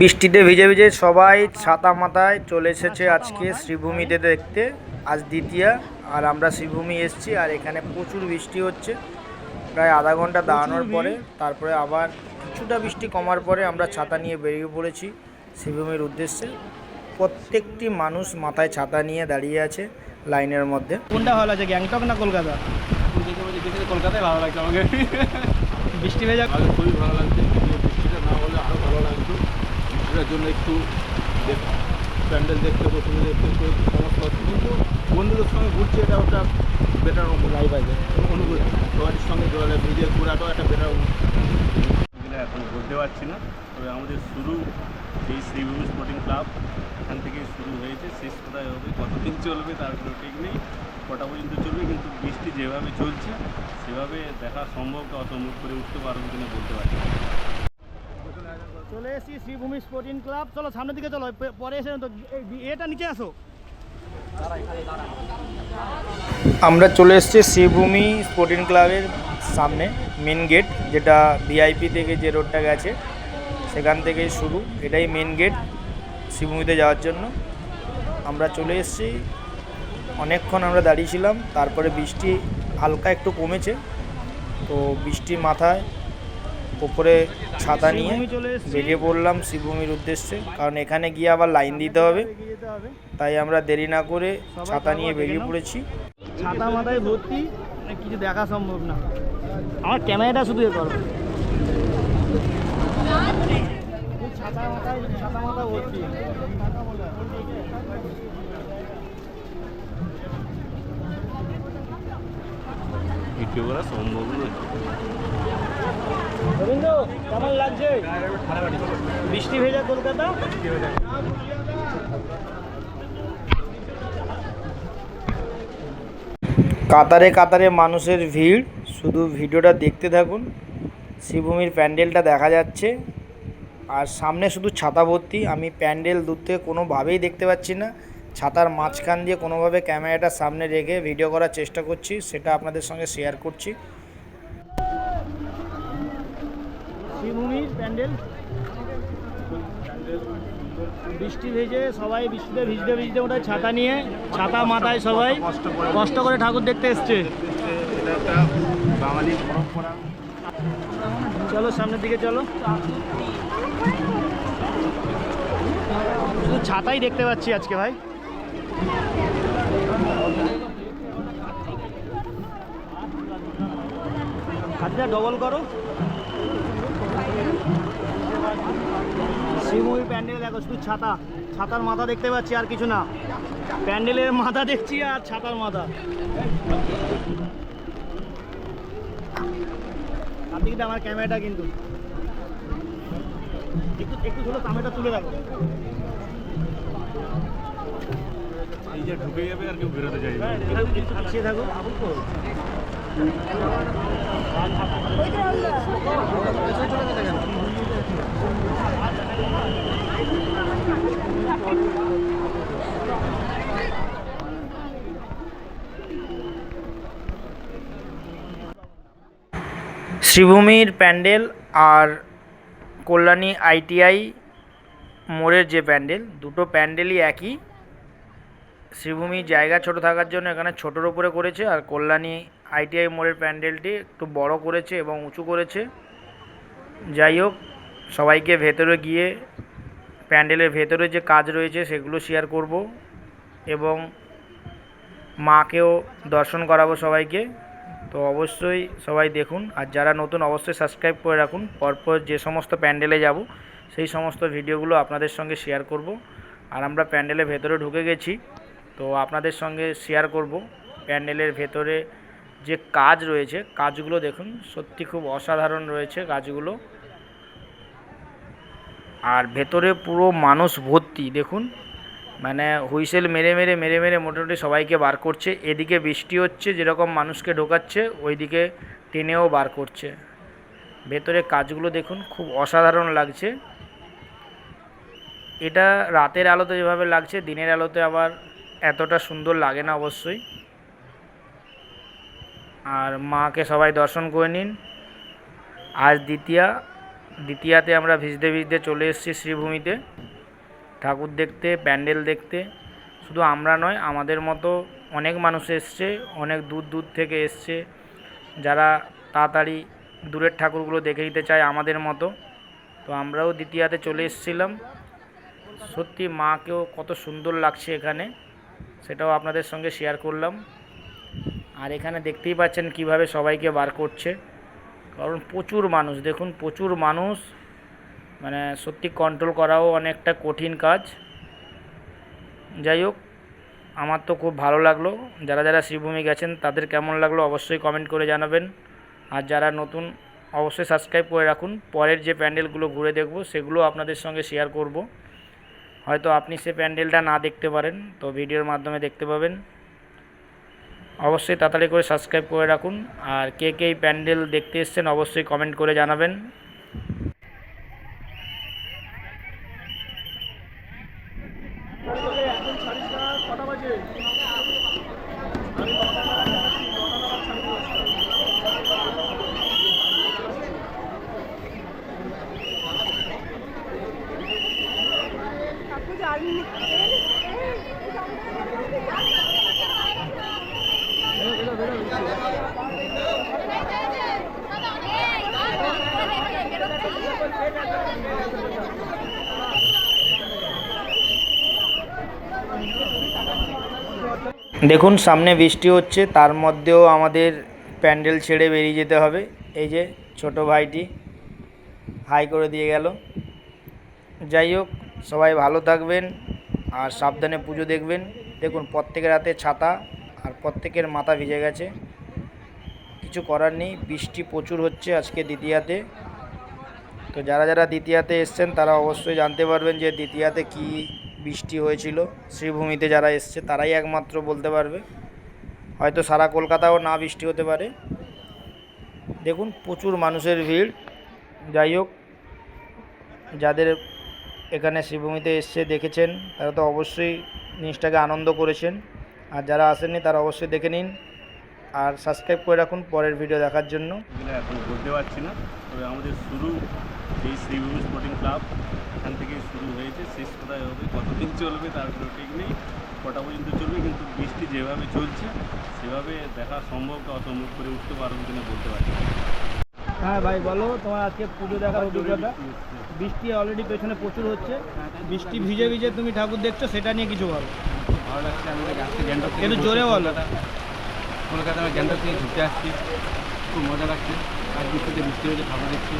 বৃষ্টিতে ভিজে ভিজে সবাই ছাতা মাথায় চলে এসেছে আজকে শ্রীভূমিতে দেখতে। আজ দ্বিতীয়া আর আমরা শ্রীভূমি এসেছি আর এখানে প্রচুর বৃষ্টি হচ্ছে। প্রায় আধা ঘণ্টা দাঁড়ানোর পরে তারপরে আবার কিছুটা বৃষ্টি কমার পরে আমরা ছাতা নিয়ে বেরিয়ে পড়েছি শ্রীভূমির উদ্দেশ্যে। প্রত্যেকটি মানুষ মাথায় ছাতা নিয়ে দাঁড়িয়ে আছে লাইনের মধ্যে। কোনটা ভালো আছে গ্যাংটক না কলকাতা? কলকাতায় ভালো লাগছে আমাকে। বৃষ্টি ভেজা আগে খুবই ভালো লাগছে কিন্তু বৃষ্টিটা না হলে আরও ভালো লাগতো এটার জন্য একটু প্যান্ডেল দেখতে প্রথমে দেখতে সমস্যা হচ্ছে। কিন্তু বন্ধুদের সঙ্গে ঘুরছি, এটা ওটা বেটার লাইফ আছে, অনুভূতি। সবারির সঙ্গে জলে নিজের ঘোরাটাও একটা বেটার এখন বলতে পারছি না, তবে আমাদের শুরু এই শ্রীভূমি স্পোর্টিং ক্লাব এখান থেকে শুরু হয়েছে। শেষ কোথায় হবে, কতদিন চলবে, তার কোনো ঠিক নেই। কটা পর্যন্ত চলবে, কিন্তু বৃষ্টি যেভাবে চলছে, সেভাবে দেখা সম্ভব অসম্ভব করে উঠতে পারব কিনা বলতে পারছি এসেছি শ্রীভূমি স্পোর্টিং ক্লাব চলো, সামনের দিকে চলো পরে এসে তো এটা নিচে আসো। আমরা চলে এসেছি শ্রীভূমি স্পোর্টিং ক্লাবের সামনে মেন গেট যেটা ভিআইপি থেকে যে রোডটা গেছে, সেখান থেকেই শুরু। এটাই মেন গেট শ্রীভূমিতে যাওয়ার জন্য। আমরা চলে এসেছি। অনেকক্ষণ আমরা দাঁড়িয়েছিলাম, তারপরে বৃষ্টি হালকা একটু কমেছে। তো বৃষ্টির মাথায় ওপরে ছাতা নিয়ে বেরিয়ে পড়লাম শ্রীভূমির উদ্দেশ্যে। কারণ এখানে গিয়ে আবার লাইন দিতে হবে। তাই আমরা দেরি না করে ছাতা নিয়ে বেরিয়ে পড়েছি। ছাতা মাথায় ভর্তি কিছু দেখা সম্ভব না। আমার ক্যামেরাটা শুধু এ করো। ছাতা মাথায় ছাতা মাথা ভর্তি ভিডিও করা সম্ভব নয়। রবীন্দ্র কেমন লাগছে? বৃষ্টি ভেজা কলকাতা? কাতারে কাতারে মানুষের ভিড়। শুধু ভিডিওটা দেখতে থাকুন। শ্রীভূমির প্যান্ডেলটা দেখা যাচ্ছে। আর সামনে শুধু ছাতা ভর্তি। আমি প্যান্ডেল দূর থেকে কোনোভাবেই দেখতে পাচ্ছি না। ছাতার মাঝখান দিয়ে কোনোভাবে ক্যামেরাটা সামনে রেখে ভিডিও করার চেষ্টা করছি। সেটা আপনাদের সঙ্গে শেয়ার করছি। শ্রীভূমির প্যান্ডেল। বৃষ্টি ভেজে সবাই বৃষ্টিতে ভিজতে ভিজতে ওটা ছাতা নিয়ে, ছাতা মাথায় সবাই কষ্ট করে ঠাকুর দেখতে এসছে। চলো সামনের দিকে চলো। শুধু ছাতাই দেখতে পাচ্ছি আজকে ভাই। হাতটা ডবল করো। শ্রীময়ী প্যান্ডেল দেখো শুধু ছাতা। ছাতার মাথা দেখতে পাচ্ছি আর কিছু না। প্যান্ডেলের মাথা দেখছি আর ছাতার মাথা। আপনি আমার ক্যামেরাটা কিন্তু একটু একটু ছোটো ক্যামেরাটা তুলে রাখো। ঢুকে যাবে আর কেউ বেরোতে পিছিয়ে থাকো শ্রীভূমির প্যান্ডেল আর কল্যাণী আইটিআই মোড়ের যে প্যান্ডেল দুটো প্যান্ডেলই একই। শ্রীভূমি জায়গা ছোট থাকার জন্য এখানে ছোটোর উপরে করেছে আর কল্যাণী আইটিআই মোড়ের প্যান্ডেলটি একটু বড় করেছে এবং উঁচু করেছে। যাই হোক, সবাইকে ভেতরে গিয়ে প্যান্ডেলের ভেতরে যে কাজ রয়েছে সেগুলো শেয়ার করব এবং মাকেও দর্শন করাবো সবাইকে। তো অবশ্যই সবাই দেখুন আর যারা নতুন অবশ্যই সাবস্ক্রাইব করে রাখুন। পরপর যে সমস্ত প্যান্ডেলে যাব, সেই সমস্ত ভিডিওগুলো আপনাদের সঙ্গে শেয়ার করব। আর আমরা প্যান্ডেলের ভেতরে ঢুকে গেছি। তো আপনাদের সঙ্গে শেয়ার করব। প্যান্ডেলের ভেতরে যে কাজ রয়েছে, কাজগুলো দেখুন। সত্যি খুব অসাধারণ রয়েছে কাজগুলো। আর ভেতরে পুরো মানুষ ভর্তি, দেখুন। মানে হুইসেল মেরে মেরে মেরে মেরে মোটামুটি সবাইকে বার করছে। এদিকে বৃষ্টি হচ্ছে, যেরকম মানুষকে ঢোকাচ্ছে, ওইদিকে টেনেও বার করছে। ভেতরে কাজগুলো দেখুন, খুব অসাধারণ লাগছে। এটা রাতের আলোতে যেভাবে লাগছে, দিনের আলোতে আবার এতটা সুন্দর লাগে না অবশ্যই। আর মাকে সবাই দর্শন করে নিন। আজ দ্বিতীয়া, দ্বিতীয়াতে আমরা ভিজতে ভিজতে চলে এসেছি শ্রীভূমিতে। ঠাকুর দেখতে, প্যান্ডেল দেখতে। শুধু আমরা নয়, আমাদের মতো অনেক মানুষ এসছে, অনেক দূর দূর থেকে এসছে। যারা তাড়াতাড়ি দূরের ঠাকুরগুলো দেখে নিতে চায় আমাদের মতো। তো আমরাও দ্বিতীয়াতে চলে এসেছিলাম। সত্যি মাকেও কত সুন্দর লাগছে এখানে। সেটাও আপনাদের সঙ্গে শেয়ার করলাম। আর এখানে দেখতেই পাচ্ছেন কীভাবে সবাইকে বার করছে। কারণ প্রচুর মানুষ, দেখুন প্রচুর মানুষ মানে সত্যি কন্ট্রোল করাও অনেকটা কঠিন কাজ। যাই হোক, আমার তো খুব ভালো লাগল। যারা যারা শ্রীভূমি গেছেন, তাদের কেমন লাগল অবশ্যই কমেন্ট করে জানাবেন। আর যারা নতুন, অবশ্যই সাবস্ক্রাইব করে রাখুন। পরের যে প্যান্ডেলগুলো ঘুরে দেখব, সেগুলো আপনাদের সঙ্গে শেয়ার করব। হয়তো আপনি সে প্যান্ডেলটা না দেখতে পারেন, তো ভিডিওর মাধ্যমে দেখতে পাবেন। অবশ্যই তাড়াতাড়ি করে সাবস্ক্রাইব করে রাখুন, আর কে কে প্যান্ডেল দেখতে এসছেন অবশ্যই কমেন্ট করে জানাবেন। দেখুন, সামনে বৃষ্টি হচ্ছে, তার মধ্যেও আমাদের প্যান্ডেল ছেড়ে বেরিয়ে যেতে হবে। এই যে ছোট ভাইটি হাই করে দিয়ে গেল। যাই হোক, সবাই ভালো থাকবেন আর সাবধানে পুজো দেখবেন। দেখুন, প্রত্যেকের হাতে ছাতা আর প্রত্যেকের মাথা ভিজে গেছে। কিছু করার নেই, বৃষ্টি প্রচুর হচ্ছে আজকে দ্বিতীয়াতে। তো যারা যারা দ্বিতীয়াতে এসছেন, তারা অবশ্যই জানতে পারবেন যে দ্বিতীয়াতে কি বৃষ্টি হয়েছিল, শ্রীভূমিতে যারা এসছে তারাই একমাত্র বলতে পারবে। হয়তো সারা কলকাতাও না বৃষ্টি হতে পারে। দেখুন, প্রচুর মানুষের ভিড়। যাই হোক, যাদের এখানে শ্রীভূমিতে এসছে, দেখেছেন, তারা তো অবশ্যই জিনিসটাকে আনন্দ করেছেন। আর যারা আসেননি, তারা অবশ্যই দেখে নিন। আর সাবস্ক্রাইব করে রাখুন পরের ভিডিও দেখার জন্য। এখন বলতে পারছি না তবে আমাদের শুরু এই শ্রীভূমি স্পোর্টিং ক্লাব এখান থেকে শুরু হয়েছে শেষ কোথায় হবে কতদিন চলবে তার কোনো ঠিক নেই কটা পর্যন্ত চলবে কিন্তু বৃষ্টি যেভাবে চলছে সেভাবে দেখা সম্ভব বা অসম্ভব করে উঠতে পারব কিনা বলতে পারছি হ্যাঁ ভাই বলো তোমার আজকে পুজো দেখার অভিজ্ঞতা? বৃষ্টি অলরেডি পেছনে প্রচুর হচ্ছে বৃষ্টি ভিজে ভিজে তুমি ঠাকুর দেখছ সেটা নিয়ে কিছু বলো। ভালো লাগছে আমি একটু জোরে বলো। কলকাতা আমি গ্যাংটক থেকে ঘুরতে আসছি। খুব মজা লাগছে। আর বৃষ্টিতে বৃষ্টি হয়েছে ঠাকুর দেখছি।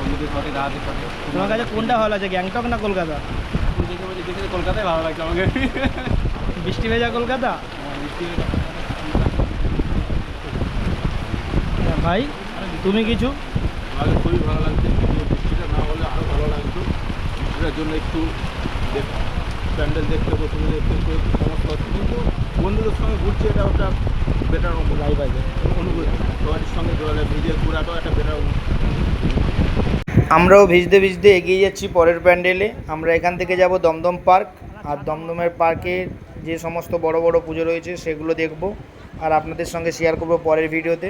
বন্ধুদের সাথে দাঁড়াতে সাথে। তোমার কাছে কোনটা ভালো আছে গ্যাংটক না কলকাতা? দেখে বলছি দেখে কলকাতায় ভালো লাগছে আমাকে। বৃষ্টি ভেজা কলকাতা? হ্যাঁ, বৃষ্টি হ্যাঁ, ভাই তুমি কিছু? আমাকে খুবই ভালো লাগছে। বৃষ্টিটা না হলে আরও ভালো লাগতো। বৃষ্টিটার জন্য একটু দেখ- প্যান্ডেল দেখতে প্রথমে দেখতে একটু সমস্যা হচ্ছে। কিন্তু বন্ধুদের সঙ্গে ঘুরছি এটা একটা বেটার লাইফ আছে। অনুভূতি। সবারির সঙ্গে জলে ভিজে ঘোরাটাও একটা বেটার আমরাও ভিজতে ভিজতে এগিয়ে যাচ্ছি পরের প্যান্ডেলে। আমরা এখান থেকে যাব দমদম পার্ক। আর দমদমের পার্কের যে সমস্ত বড় বড় পুজো রয়েছে সেগুলো দেখব। আর আপনাদের সঙ্গে শেয়ার করব পরের ভিডিওতে।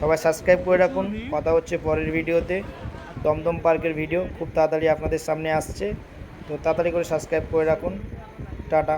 সবাই সাবস্ক্রাইব করে রাখুন। কথা হচ্ছে পরের ভিডিওতে। দমদম পার্কের ভিডিও খুব তাড়াতাড়ি আপনাদের সামনে আসছে। তো তাড়াতাড়ি করে সাবস্ক্রাইব করে রাখুন। টাটা।